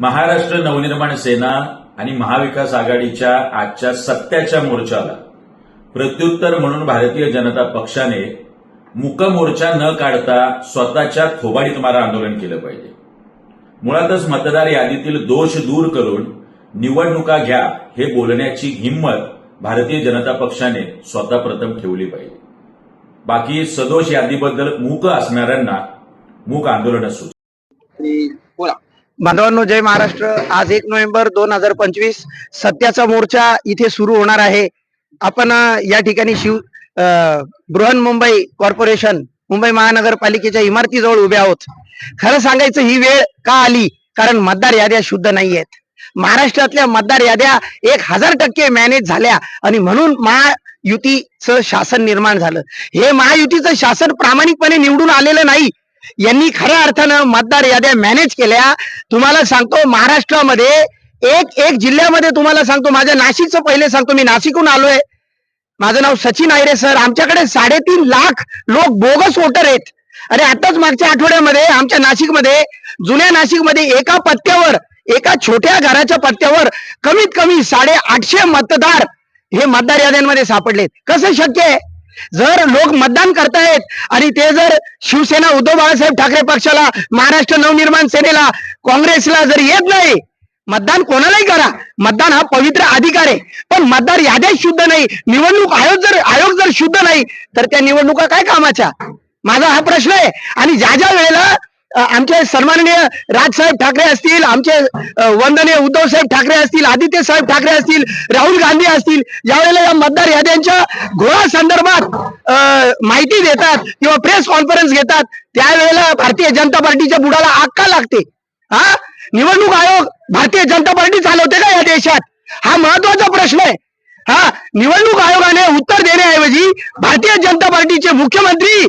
महाराष्ट्र नवनिर्माण सेना आणि महाविकास आघाडीच्या आजच्या सत्याच्या मोर्चाला प्रत्युत्तर म्हणून भारतीय जनता पक्षाने मुक मोर्चा न काढता स्वतःच्या थोबाडीत मारा आंदोलन केलं पाहिजे. मुळातच मतदार यादीतील दोष दूर करून निवडणुका घ्या हे बोलण्याची हिंमत भारतीय जनता पक्षाने स्वतः प्रथम ठेवली पाहिजे. बाकी सदोष यादीबद्दल मूक असणाऱ्यांना मूक आंदोलन असू बोला. बांधवांनो जय महाराष्ट्र. आज एक नोव्हेंबर दोन हजार पंचवीस सत्याचा मोर्चा इथे सुरू होणार आहे. आपण या ठिकाणी शिव बृहन बृहन्मुंबई कॉर्पोरेशन मुंबई महानगरपालिकेच्या इमारतीजवळ उभे आहोत. खरं सांगायचं ही वेळ का आली? कारण मतदार याद्या शुद्ध नाही आहेत. महाराष्ट्रातल्या मतदार याद्या एक हजार टक्के मॅनेज झाल्या आणि म्हणून महायुतीचं शासन निर्माण झालं. हे महायुतीचं शासन प्रामाणिकपणे निवडून आलेलं नाही. यांनी खऱ्या अर्थानं मतदार याद्या मॅनेज केल्या. तुम्हाला सांगतो महाराष्ट्रामध्ये एक एक जिल्ह्यामध्ये तुम्हाला सांगतो माझ्या नाशिकचं पहिले सांगतो मी नाशिकहून आलोय. माझं नाव सचिन आयरे सर. आमच्याकडे साडेतीन लाख लोक बोगस वोटर आहेत. अरे आताच मागच्या आठवड्यामध्ये आमच्या नाशिकमध्ये जुन्या नाशिकमध्ये एका पत्त्यावर एका छोट्या घराच्या पत्त्यावर कमीत कमी साडे आठशे मतदार हे मतदार याद्यांमध्ये सापडलेत. कसं शक्य आहे? जर लोक मतदान करतायत आणि ते जर शिवसेना उद्धव बाळासाहेब ठाकरे पक्षाला महाराष्ट्र नवनिर्माण सेनेला काँग्रेसला जर येत नाही मतदान कोणालाही करा. मतदान हा पवित्र अधिकार आहे. पण मतदार याद्या शुद्ध नाही. निवडणूक आयोग जर आयोग जर शुद्ध नाही तर त्या निवडणुका काय कामाच्या? माझा हा प्रश्न आहे. आणि ज्या ज्या वेळेला आमचे सन्माननीय राजसाहेब ठाकरे असतील आमचे वंदनीय उद्धव साहेब ठाकरे असतील आदित्य साहेब ठाकरे असतील राहुल गांधी असतील यावेळेला या मतदार याद्यांच्या घोळा संदर्भात माहिती देतात किंवा प्रेस कॉन्फरन्स घेतात त्यावेळेला भारतीय जनता पार्टीच्या बुडाला आग का लागते? हा? निवडणूक आयोग भारतीय जनता पार्टी चालवते का या देशात? हा महत्त्वाचा प्रश्न आहे. हा? निवडणूक आयोगाने उत्तर देण्याऐवजी भारतीय जनता पार्टीचे मुख्यमंत्री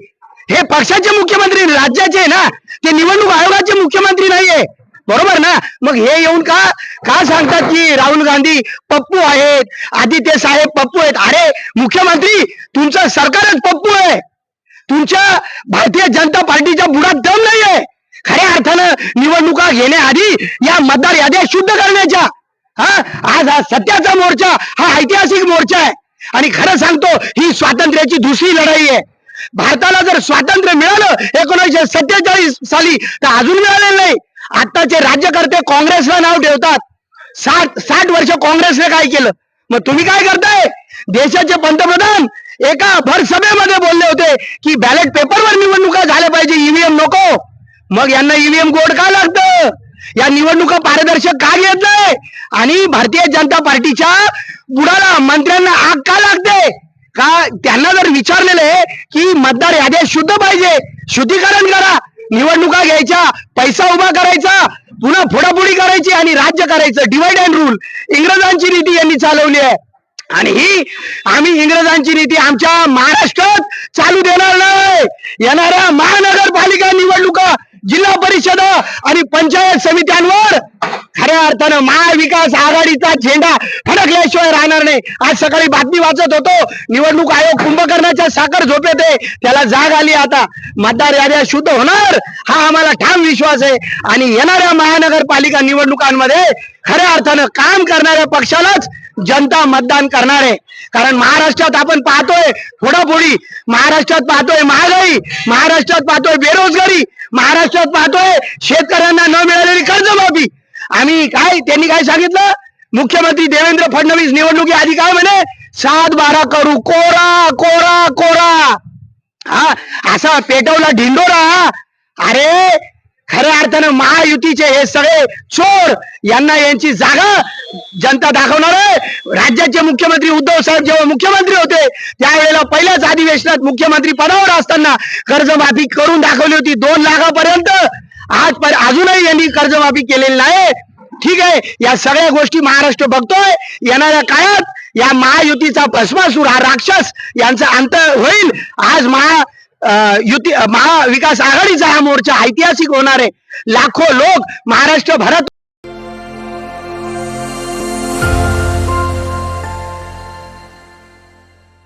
हे पक्षाचे मुख्यमंत्री राज्याचे ना ते निवडणूक आयोगाचे मुख्यमंत्री नाहीये. बरोबर ना? मग हे येऊन का का सांगतात की राहुल गांधी पप्पू आहेत आदित्य साहेब पप्पू आहेत? अरे मुख्यमंत्री तुमचं सरकारच पप्पू आहे. तुमच्या भारतीय जनता पार्टीच्या बुडात दम नाहीये. खऱ्या अर्थानं निवडणुका घेण्याआधी या मतदार याद्या शुद्ध करण्याच्या. हा? आज हा सत्याचा मोर्चा हा ऐतिहासिक मोर्चा आहे. आणि खरं सांगतो ही स्वातंत्र्याची दुसरी लढाई आहे. भारताला जर स्वातंत्र्य मिळालं एकोणीसशे सत्तेचाळीस साली तर अजून मिळालेलं नाही. आताचे राज्यकर्ते काँग्रेसला नाव ठेवतात. साठ साठ वर्ष काँग्रेसने काय केलं? मग तुम्ही काय करताय? देशाचे पंतप्रधान एका भर सभेमध्ये बोलले होते की बॅलेट पेपरवर निवडणुका झाल्या पाहिजे ईव्हीएम नको. मग यांना ईव्हीएम कोड का लागतं? या निवडणुका पारदर्शक का घेत नाही आणि भारतीय जनता पार्टीच्या बुडाला मंत्र्यांना आग का लागते? का त्यांना जर विचारलेलं आहे की मतदार याद्या शुद्ध पाहिजे शुद्धीकरण करा निवडणुका घ्यायच्या पैसा उभा करायचा पुन्हा फोडाफोडी करायची आणि राज्य करायचं डिवाइड अँड रूल इंग्रजांची नीती यांनी चालवली आहे. आणि ही आम्ही इंग्रजांची नीती आमच्या महाराष्ट्रात चालू देणार नाही. येणाऱ्या महानगरपालिका निवडणुका जिल्हा परिषद आणि पंचायत समित्यांवर खऱ्या अर्थानं महाविकास आघाडीचा झेंडा फडकल्याशिवाय राहणार नाही. आज सकाळी बातमी वाचत होतो निवडणूक आयोग कुंभकर्णाच्या साखर झोपेत आहे. त्याला जाग आली आता. मतदार याद्या शुद्ध होणार? हा आम्हाला ठाम विश्वास आहे. आणि येणाऱ्या महानगरपालिका निवडणुकांमध्ये खऱ्या अर्थानं काम करणाऱ्या पक्षालाच जनता मतदान करणार आहे. कारण महाराष्ट्रात आपण पाहतोय फोडाफोडी. महाराष्ट्रात पाहतोय महागाई. महाराष्ट्रात पाहतोय बेरोजगारी. महाराष्ट्रात पाहतोय शेतकऱ्यांना न मिळालेली कर्जमाफी. आम्ही काय त्यांनी काय सांगितलं? मुख्यमंत्री देवेंद्र फडणवीस निवडणुकी आधी काय म्हणे? सात बारा करू. कोरा कोरा कोरा. हा असा पेटवला ढिंडोरा. अरे खऱ्या अर्थानं महायुतीचे हे सगळे चोर यांना यांची जागा जनता दाखवणार आहे. राज्याचे मुख्यमंत्री उद्धव साहेब जेव्हा मुख्यमंत्री होते त्यावेळेला पहिल्याच अधिवेशनात मुख्यमंत्री पदावर असताना कर्जमाफी करून दाखवली होती दोन लाखापर्यंत. आज पर- अजूनही यांनी कर्जमाफी केलेली नाही. ठीक आहे या सगळ्या गोष्टी महाराष्ट्र बघतोय. येणाऱ्या काळात या महायुतीचा भस्मासूर हा राक्षस यांचा अंत होईल. आज महा अं, युती महाविकास आघाडीचा हा मोर्चा ऐतिहासिक होणार आहे. लाखो लोक महाराष्ट्र भरत